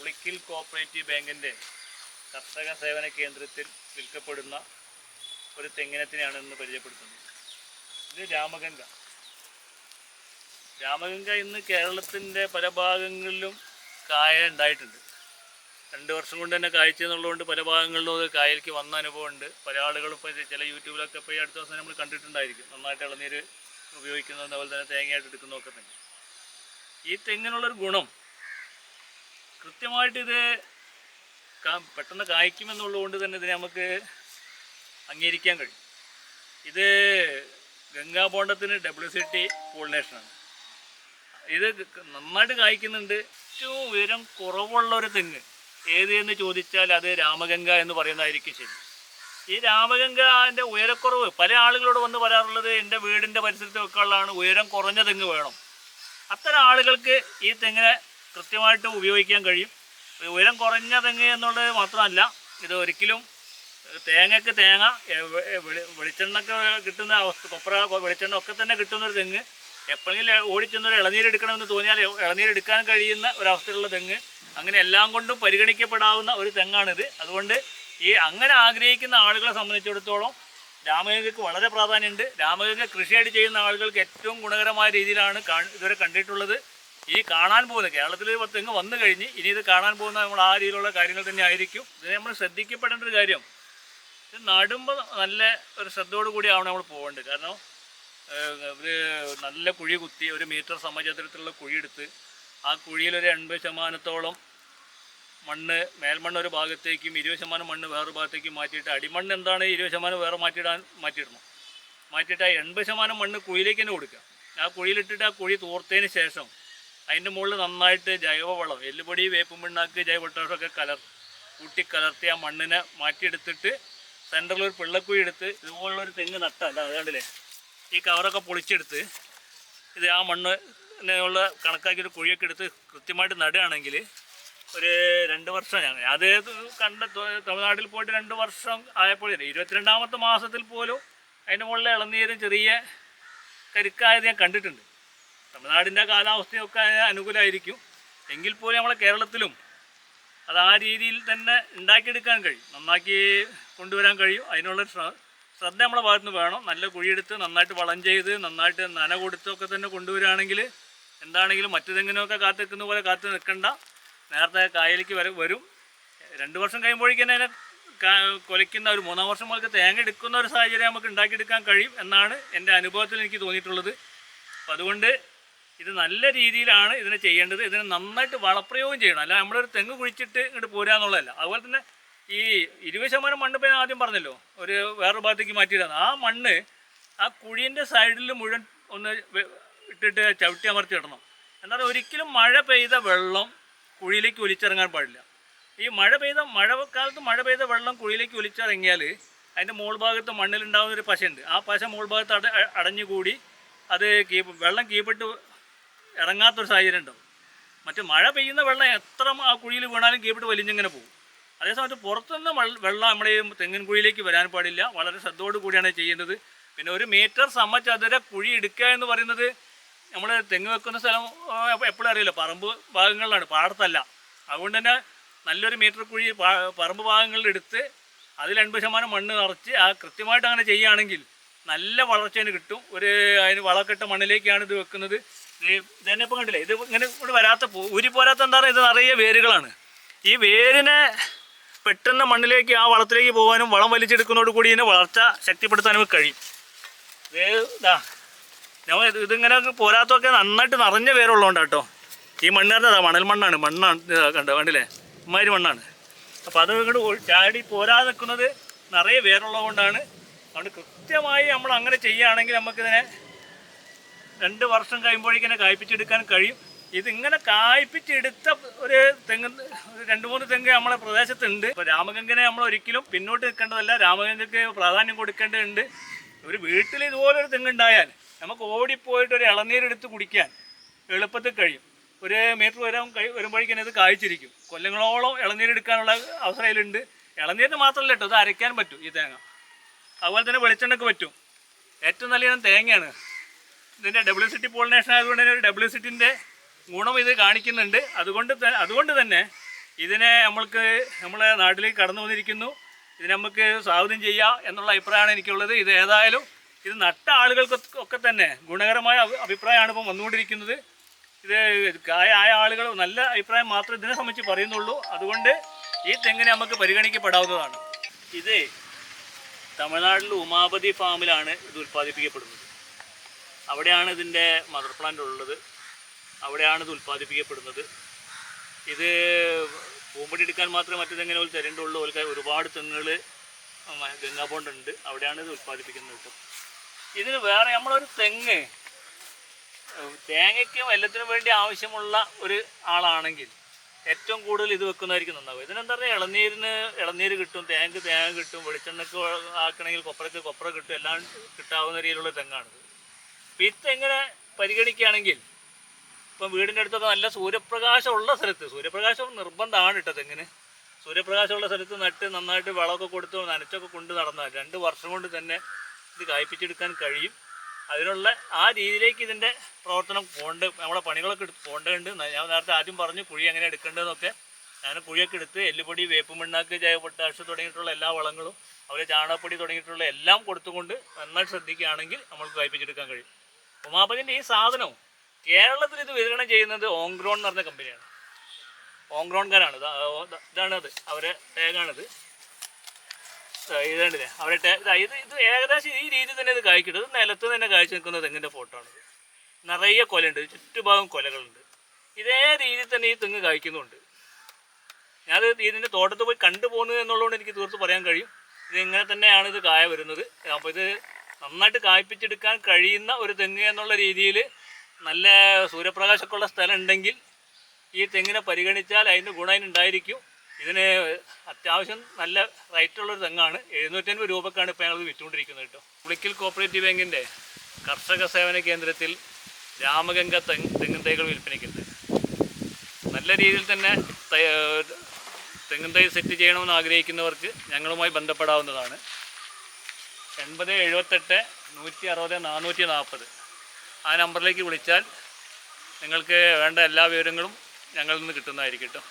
പുളിക്കിൽ cooperative ബാങ്കിന്റെ കർഷക സേവന കേന്ദ്രത്തിൽ വിൽക്കപ്പെടുന്ന ഒരു തെങ്ങിനത്തിനെയാണ് ഇന്ന് പരിചയപ്പെടുത്തുന്നത്. ഇത് രാമഗംഗ. രാമഗംഗ ഇന്ന് കേരളത്തിന്റെ പല ഭാഗങ്ങളിലും കായ ഉണ്ടായിട്ടുണ്ട്. രണ്ട് വർഷം കൊണ്ട് തന്നെ കായ്ച്ചു എന്നുള്ളതുകൊണ്ട് പല ഭാഗങ്ങളിലും അത് കായലേക്ക് വന്ന അനുഭവമുണ്ട്. പല ആളുകളും ഇപ്പോൾ ചില യൂട്യൂബിലൊക്കെ ഇപ്പോൾ ഈ അടുത്ത ദിവസം നമ്മൾ കണ്ടിട്ടുണ്ടായിരിക്കും. നന്നായിട്ട് ഇളനീര് ഉപയോഗിക്കുന്നത് അതുപോലെ തന്നെ തേങ്ങയായിട്ട് എടുക്കുന്നതൊക്കെ തന്നെ. ഈ തെങ്ങിനുള്ളൊരു ഗുണം കൃത്യമായിട്ട് ഇത് പെട്ടെന്ന് കായ്ക്കുമെന്നുള്ളതുകൊണ്ട് തന്നെ ഇതിനെ നമുക്ക് അംഗീകരിക്കാൻ കഴിയും. ഇത് ഗംഗാബോണ്ടത്തിന് ഡബ്ല്യു സി ടി പോളിനേഷനാണ് ഇത് നന്നായിട്ട് കായ്ക്കുന്നുണ്ട്. ഏറ്റവും ഉയരം കുറവുള്ള ഒരു തെങ്ങ് ഏത് എന്ന് ചോദിച്ചാൽ അത് രാമഗംഗ എന്ന് പറയുന്നതായിരിക്കും ശരി. ഈ രാമഗംഗന്റെ ഉയരക്കുറവ് പല ആളുകളോട് വന്ന് പറയാറുള്ളത് എന്റെ വീടിന്റെ പരിസരത്ത് വെക്കാനുള്ളതാണ് ഉയരം കുറഞ്ഞ തെങ്ങ് വേണം. അത്തരം ആളുകൾക്ക് ഈ തെങ്ങിനെ കൃത്യമായിട്ട് ഉപയോഗിക്കാൻ കഴിയും. ഉയരം കുറഞ്ഞ തെങ്ങ് എന്നുള്ളത് മാത്രമല്ല ഇത് ഒരിക്കലും തേങ്ങയ്ക്ക് തേങ്ങ വെളിച്ചെണ്ണക്ക് കിട്ടുന്ന അവസ്ഥ കൊപ്ര വെളിച്ചെണ്ണ ഒക്കെ തന്നെ കിട്ടുന്ന ഒരു തെങ്ങ്. എപ്പോഴെങ്കിലും ഓടിച്ചെന്നൊരു ഇളനീര് എടുക്കണമെന്ന് തോന്നിയാൽ ഇളനീര് എടുക്കാൻ കഴിയുന്ന ഒരവസ്ഥയിലുള്ള തെങ്ങ്. അങ്ങനെ എല്ലാം കൊണ്ടും പരിഗണിക്കപ്പെടാവുന്ന ഒരു തെങ്ങാണിത്. അതുകൊണ്ട് ഈ അങ്ങനെ ആഗ്രഹിക്കുന്ന ആളുകളെ സംബന്ധിച്ചിടത്തോളം രാമഗംഗയ്ക്ക് വളരെ പ്രാധാന്യമുണ്ട്. രാമഗംഗ കൃഷിയായിട്ട് ചെയ്യുന്ന ആളുകൾക്ക് ഏറ്റവും ഗുണകരമായ രീതിയിലാണ് ഇതുവരെ കണ്ടിട്ടുള്ളത്. ഈ കാണാൻ പോകുന്നത് കേരളത്തിൽ ഒരു തെങ്ങ് വന്നു കഴിഞ്ഞ് ഇനി ഇത് കാണാൻ പോകുന്ന നമ്മൾ ആ രീതിയിലുള്ള കാര്യങ്ങൾ തന്നെ ആയിരിക്കും. ഇതിനെ നമ്മൾ ശ്രദ്ധിക്കപ്പെടേണ്ട ഒരു കാര്യം. ഇത് നടുമ്പോൾ നല്ല ഒരു ശ്രദ്ധയോടു കൂടിയാണ് നമ്മൾ പോകേണ്ടത് കാരണം ഒരു നല്ല കുഴി കുത്തി ഒരു മീറ്റർ സമചതുരത്തിലുള്ള കുഴി എടുത്ത് ആ കുഴിയിൽ ഒരു എൺപത് ശതമാനത്തോളം മണ്ണ് മേൽമണ്ണ് ഒരു ഭാഗത്തേക്കും ഇരുപത് ശതമാനം മണ്ണ് വേറൊരു ഭാഗത്തേക്കും മാറ്റിയിട്ട് അടിമണ്ണ് എന്താണ് ഇരുപത് ശതമാനം വേറെ മാറ്റിയിടാൻ മാറ്റിയിടണം. മാറ്റിയിട്ട് ആ എൺപത് ശതമാനം മണ്ണ് കുഴിയിലേക്ക് തന്നെ കൊടുക്കുക. ആ കുഴിയിലിട്ടിട്ട് ആ കുഴി തോർത്തതിന് ശേഷം അതിന്റെ മുകളിൽ നന്നായിട്ട് ജൈവവളം എല്ലുപൊടി വേപ്പും പിണ്ണാക്ക് ജൈവട്ടൊക്കെ കലർ കൂട്ടി കലർത്തി ആ മണ്ണിനെ മാറ്റിയെടുത്തിട്ട് സെന്ററിൽ ഒരു പിള്ളക്കുഴി എടുത്ത് ഇതുപോലുള്ള ഒരു തെങ്ങ് നട്ടല്ല അതുകൊണ്ടില്ലേ ഈ കവറൊക്കെ പൊളിച്ചെടുത്ത് ഇത് ആ മണ്ണ് ഉള്ള കണക്കാക്കി ഒരു കുഴിയൊക്കെ എടുത്ത് കൃത്യമായിട്ട് നടുകയാണെങ്കിൽ ഒരു രണ്ട് വർഷം ഞങ്ങൾ അത് കണ്ട തമിഴ്നാട്ടിൽ പോയിട്ട് രണ്ട് വർഷം ആയപ്പോൾ ഇരുപത്തിരണ്ടാമത്തെ മാസത്തിൽ പോലും അതിന്റെ മുകളിൽ ഇളനീരും ചെറിയ കരുക്കായത് ഞാൻ കണ്ടിട്ടുണ്ട്. തമിഴ്നാടിന്റെ കാലാവസ്ഥയൊക്കെ അനുകൂലമായിരിക്കും എങ്കിൽ പോലും നമ്മളെ കേരളത്തിലും അത് ആ രീതിയിൽ തന്നെ ഉണ്ടാക്കിയെടുക്കാൻ കഴിയും. നന്നാക്കി കൊണ്ടുവരാൻ കഴിയും. അതിനുള്ള ശ്രദ്ധ നമ്മളെ ഭാഗത്ത് നിന്ന് വേണം. നല്ല കുഴിയെടുത്ത് നന്നായിട്ട് വളം ചെയ്ത് നന്നായിട്ട് നന കൊടുത്തൊക്കെ തന്നെ കൊണ്ടുവരികയാണെങ്കിൽ എന്താണെങ്കിലും മറ്റു തെങ്ങിനൊക്കെ കാത്തു നിൽക്കുന്ന പോലെ കാത്തു നിൽക്കണ്ട. നേരത്തെ കായലിലേക്ക് വരെ വരും. രണ്ട് വർഷം കഴിയുമ്പോഴേക്കും തന്നെ കൊലയ്ക്കുന്ന ഒരു മൂന്നാം വർഷം മുതൽ തേങ്ങ എടുക്കുന്ന ഒരു സാഹചര്യം നമുക്ക് ഉണ്ടാക്കിയെടുക്കാൻ കഴിയും എന്നാണ് എന്റെ അനുഭവത്തിൽ എനിക്ക് തോന്നിയിട്ടുള്ളത്. അപ്പം അതുകൊണ്ട് ഇത് നല്ല രീതിയിലാണ് ഇതിനെ ചെയ്യേണ്ടത്. ഇതിനെ നന്നായിട്ട് വളപ്രയോഗം ചെയ്യണം. അല്ല നമ്മളൊരു തെങ്ങ് കുഴിച്ചിട്ട് ഇങ്ങോട്ട് പോരുക എന്നുള്ളതല്ല. അതുപോലെ തന്നെ ഈ ഇരുപത് ശതമാനം മണ്ണ് ഇപ്പം ആദ്യം പറഞ്ഞല്ലോ. ഒരു വേറൊരു ഭാഗത്തേക്ക് മാറ്റിയിടാണ് ആ മണ്ണ് ആ കുഴീന്റെ സൈഡിൽ മുഴുവൻ ഒന്ന് ഇട്ടിട്ട് ചവിട്ടി അമർത്തി ഇടണം. എന്നാൽ ഒരിക്കലും മഴ പെയ്ത വെള്ളം കുഴിയിലേക്ക് ഒലിച്ചിറങ്ങാൻ പാടില്ല. ഈ മഴ പെയ്ത മഴ കാലത്ത് മഴ പെയ്ത വെള്ളം കുഴിയിലേക്ക് ഒലിച്ചിറങ്ങിയാൽ അതിന്റെ മുകൾ ഭാഗത്ത് മണ്ണിലുണ്ടാകുന്ന ഒരു പശയുണ്ട്. ആ പശ മുകൾ ഭാഗത്ത് അട അടഞ്ഞുകൂടി അത് കീപ്പ് വെള്ളം കീപ്പിട്ട് ഇറങ്ങാത്തൊരു സാഹചര്യം ഉണ്ടാവും. മറ്റു മഴ പെയ്യുന്ന വെള്ളം എത്ര ആ കുഴിയിൽ വീണാലും കീപ്പിട്ട് വലിഞ്ഞിങ്ങനെ പോകും. അതേസമയത്ത് പുറത്തുനിന്ന് വെള്ള- നമ്മുടെ ഈ തെങ്ങിൻ കുഴിയിലേക്ക് വരാൻ പാടില്ല. വളരെ ശ്രദ്ധയോട് കൂടിയാണ് ചെയ്യേണ്ടത്. പിന്നെ ഒരു മീറ്റർ സമചതുര കുഴി എടുക്കുക എന്ന് പറയുന്നത് നമ്മൾ തെങ്ങ് വെക്കുന്ന സ്ഥലം എപ്പോഴും അറിയില്ല. പറമ്പ് ഭാഗങ്ങളിലാണ് പാടത്തല്ല. അതുകൊണ്ട് തന്നെ നല്ലൊരു മീറ്റർ കുഴി പറമ്പ് ഭാഗങ്ങളിൽ എടുത്ത് അതിൽ എൺപത് ശതമാനം മണ്ണ് നിറച്ച് ആ കൃത്യമായിട്ട് അങ്ങനെ ചെയ്യുകയാണെങ്കിൽ നല്ല വളർച്ചേന് കിട്ടും. ഒരു അതിന് വളക്കെട്ട മണ്ണിലേക്കാണ് ഇത് വെക്കുന്നത്. ഇത് ഇതന്നെ കണ്ടില്ലേ? ഇത് ഇങ്ങനെ ഇവിടെ വരാത്ത ഊരി പോരാത്ത പറയുക ഇത് നിറയെ വേരുകളാണ്. ഈ വേരിനെ പെട്ടെന്ന് മണ്ണിലേക്ക് ആ വളത്തിലേക്ക് പോകാനും വളം വലിച്ചെടുക്കുന്നതോട് കൂടി ഇതിനെ വളർച്ച ശക്തിപ്പെടുത്താനും കഴിയും. വേ ഇതാ. ഇത് ഇതിങ്ങനെ പോരാത്തൊക്കെ നന്നായിട്ട് നിറഞ്ഞ വേരുള്ളതുകൊണ്ട് കേട്ടോ ഈ മണ്ണ് പറഞ്ഞതാ മണൽ മണ്ണാണ്. മണ്ണാണ് കണ്ടോ? കണ്ടില്ലേ? ഇമാതിരി മണ്ണാണ്. അപ്പോൾ അത് ഇങ്ങോട്ട് ചാടി പോരാതെ നിൽക്കുന്നത് നിറയെ വേരുള്ളത് കൊണ്ടാണ് അതുകൊണ്ട് കൃത്യമായി നമ്മൾ അങ്ങനെ ചെയ്യുകയാണെങ്കിൽ നമുക്കിതിനെ രണ്ട് വർഷം കഴിയുമ്പോഴേക്കിനെ കായ്പിച്ചെടുക്കാൻ കഴിയും. ഇതിങ്ങനെ കായ്പിച്ചെടുത്ത ഒരു തെങ്ങ് രണ്ട് മൂന്ന് തെങ്ങ് നമ്മളെ പ്രദേശത്തുണ്ട്. ഇപ്പോൾ രാമഗംഗനെ നമ്മൾ ഒരിക്കലും പിന്നോട്ട് നിൽക്കേണ്ടതല്ല. രാമഗംഗയ്ക്ക് പ്രാധാന്യം കൊടുക്കേണ്ടതുണ്ട്. ഒരു വീട്ടിൽ ഇതുപോലൊരു തെങ്ങുണ്ടായാൽ നമുക്ക് ഓടിപ്പോയിട്ട് ഒരു ഇളനീരെടുത്ത് കുടിക്കാൻ എളുപ്പത്തിൽ കഴിയും. ഒരു മീറ്റർ വരാൻ വരുമ്പോഴേക്കും ഇത് കായ്ച്ചിരിക്കും. കൊല്ലങ്ങളോളം ഇളനീരെടുക്കാനുള്ള അവസരം അതിലുണ്ട് ഇളനീരിന് മാത്രമല്ല കേട്ടോ അത് അരയ്ക്കാൻ പറ്റും ഈ തേങ്ങ. അതുപോലെ തന്നെ വെളിച്ചെണ്ണയ്ക്ക് പറ്റും. ഏറ്റവും നല്ല തേങ്ങയാണ്. ഇതിന്റെ ഡബ്ല്യു സിറ്റി പോളിനേഷൻ ആയതുകൊണ്ട് തന്നെ ഒരു ഡബ്ല്യു സിറ്റിന്റെ ഗുണം ഇത് കാണിക്കുന്നുണ്ട്. അതുകൊണ്ട് അതുകൊണ്ട് തന്നെ ഇതിനെ നമ്മൾക്ക് നമ്മളെ നാട്ടിലേക്ക് കടന്നു വന്നിരിക്കുന്നു. ഇതിനെ നമുക്ക് സ്വാഗതം ചെയ്യാം എന്നുള്ള അഭിപ്രായമാണ് എനിക്കുള്ളത്. ഇത് ഏതായാലും ഇത് നട്ട ആളുകൾക്കൊക്കെ ഒക്കെ തന്നെ ഗുണകരമായ അഭിപ്രായമാണ് ഇപ്പം വന്നുകൊണ്ടിരിക്കുന്നത്. ഇത് കായ ആയ ആളുകൾ നല്ല അഭിപ്രായം മാത്രം ഇതിനെ സംബന്ധിച്ച് പറയുന്നുള്ളൂ. അതുകൊണ്ട് ഈ തെങ്ങിനെ നമുക്ക് പരിഗണിക്കപ്പെടാവുന്നതാണ്. ഇത് തമിഴ്നാട്ടിൽ ഉമാപതി ഫാമിലാണ് ഇത് ഉൽപ്പാദിപ്പിക്കപ്പെടുന്നത്. അവിടെയാണ് ഇതിന്റെ മദർ പ്ലാന്റ് ഉള്ളത്. അവിടെയാണ് ഇത് ഉൽപ്പാദിപ്പിക്കപ്പെടുന്നത്. ഇത് പൂമ്പടി എടുക്കാൻ മാത്രമേ മറ്റേതെങ്ങനെ ഒരു തരേണ്ടുള്ളൂ ഓൽക്ക് ഒരുപാട് തെങ്ങുകൾ ഗംഗാബോണ്ട് ഉണ്ട്. അവിടെയാണ് ഇത് ഉൽപ്പാദിപ്പിക്കുന്നത് ഇതിന് വേറെ നമ്മളൊരു തെങ്ങ് തേങ്ങയ്ക്കും എല്ലാത്തിനും വേണ്ടി ആവശ്യമുള്ള ഒരു ആളാണെങ്കിൽ ഏറ്റവും കൂടുതൽ ഇത് വെക്കുന്നതായിരിക്കും നന്നാവുക. ഇതിനെന്താ പറയുക? ഇളനീരിന് ഇളനീര് കിട്ടും തേങ്ങ തേങ്ങ കിട്ടും വെളിച്ചെണ്ണക്ക് ആക്കണമെങ്കിൽ കൊപ്രക്ക് കൊപ്ര കിട്ടും എല്ലാം കിട്ടാവുന്ന രീതിയിലുള്ള തെങ്ങാണിത്. അപ്പം എങ്ങനെ പരിഗണിക്കുകയാണെങ്കിൽ ഇപ്പം വീടിന്റെ അടുത്തൊക്കെ നല്ല സൂര്യപ്രകാശം ഉള്ള സ്ഥലത്ത് സൂര്യപ്രകാശം നിർബന്ധമാണ് കേട്ടോ തെങ്ങിന്. സൂര്യപ്രകാശമുള്ള സ്ഥലത്ത് നട്ട് നന്നായിട്ട് വളമൊക്കെ കൊടുത്ത് നനച്ചൊക്കെ കൊണ്ട് നടന്നാൽ രണ്ട് വർഷം കൊണ്ട് തന്നെ ഇത് കായ്പിച്ചെടുക്കാൻ കഴിയും. അതിനുള്ള ആ രീതിയിലേക്ക് ഇതിന്റെ പ്രവർത്തനം പോകേണ്ട നമ്മുടെ പണികളൊക്കെ എടുത്ത് പോകേണ്ടതുണ്ട്. ഞാൻ നേരത്തെ ആദ്യം പറഞ്ഞു കുഴി എങ്ങനെ എടുക്കേണ്ടതെന്നൊക്കെ. ഞാൻ കുഴിയൊക്കെ എടുത്ത് എല്ലുപൊടി വേപ്പ് മണ്ണാക്ക് ജൈവപൊട്ടാഷ് തുടങ്ങിയിട്ടുള്ള എല്ലാ വളങ്ങളും അവരെ ചാണകപ്പൊടി തുടങ്ങിയിട്ടുള്ള എല്ലാം കൊടുത്തുകൊണ്ട് നന്നായിട്ട് ശ്രദ്ധിക്കുകയാണെങ്കിൽ നമ്മൾക്ക് കായ്പിച്ചെടുക്കാൻ കഴിയും. ഉമാപതിന്റെ ഈ സാധനവും കേരളത്തിൽ ഇത് വിതരണം ചെയ്യുന്നത് ഓങ്ക്രോൺ എന്ന് പറഞ്ഞ കമ്പനിയാണ്. ഇതാണ് അത്. അവരെ ഇത് ഇതാണ്ടില്ലേ അവരെ ഇത് ഇത് ഏകദേശം ഈ രീതിയിൽ തന്നെ ഇത് കായ്ക്കിട്ടത് നിലത്ത് തന്നെ കായ്ച്ചു നിൽക്കുന്ന തെങ്ങിന്റെ ഫോട്ടോ ആണ് നിറയെ കൊലയുണ്ട്. ചുറ്റുഭാഗം കൊലകളുണ്ട്. ഇതേ രീതിയിൽ തന്നെ ഈ തെങ്ങ് കായ്ക്കുന്നുണ്ട്. ഞാനത് ഇതിന്റെ തോട്ടത്തിൽ പോയി കണ്ടുപോകുന്നത് എന്നുള്ളതുകൊണ്ട് എനിക്ക് തീർത്ത് പറയാൻ കഴിയും. ഇത് ഇങ്ങനെ തന്നെയാണ് ഇത് കായ വരുന്നത്. അപ്പോൾ ഇത് നന്നായിട്ട് കായ്പിച്ചെടുക്കാൻ കഴിയുന്ന ഒരു തെങ്ങ് എന്നുള്ള രീതിയിൽ നല്ല സൂര്യപ്രകാശമൊക്കെ ഉള്ള സ്ഥലം ഉണ്ടെങ്കിൽ ഈ തെങ്ങിനെ പരിഗണിച്ചാൽ അതിന്റെ ഗുണം അതിനുണ്ടായിരിക്കും ഇതിന് അത്യാവശ്യം നല്ല റേറ്റുള്ളൊരു തെങ്ങാണ്. എഴുന്നൂറ്റൻപത് രൂപക്കാണ് ഇപ്പോൾ ഞങ്ങൾ വിറ്റുകൊണ്ടിരിക്കുന്നത് കേട്ടോ. പുളിക്കൽ കോപ്പറേറ്റീവ് ബാങ്കിന്റെ കർഷക സേവന കേന്ദ്രത്തിൽ രാമഗംഗ തെങ്ങ് തെങ്ങിൻ തൈകൾ നല്ല രീതിയിൽ തന്നെ തെങ്ങിൻ തൈ സെറ്റ് ചെയ്യണമെന്ന് ആഗ്രഹിക്കുന്നവർക്ക് ഞങ്ങളുമായി ബന്ധപ്പെടാവുന്നതാണ്. എൺപത് എഴുപത്തെട്ട് നൂറ്റി അറുപത് നാനൂറ്റി നാൽപ്പത് ആ നമ്പറിലേക്ക് വിളിച്ചാൽ നിങ്ങൾക്ക് വേണ്ട എല്ലാ വിവരങ്ങളും ഞങ്ങളിൽ നിന്ന് കിട്ടുന്നതായിരിക്കും കേട്ടോ.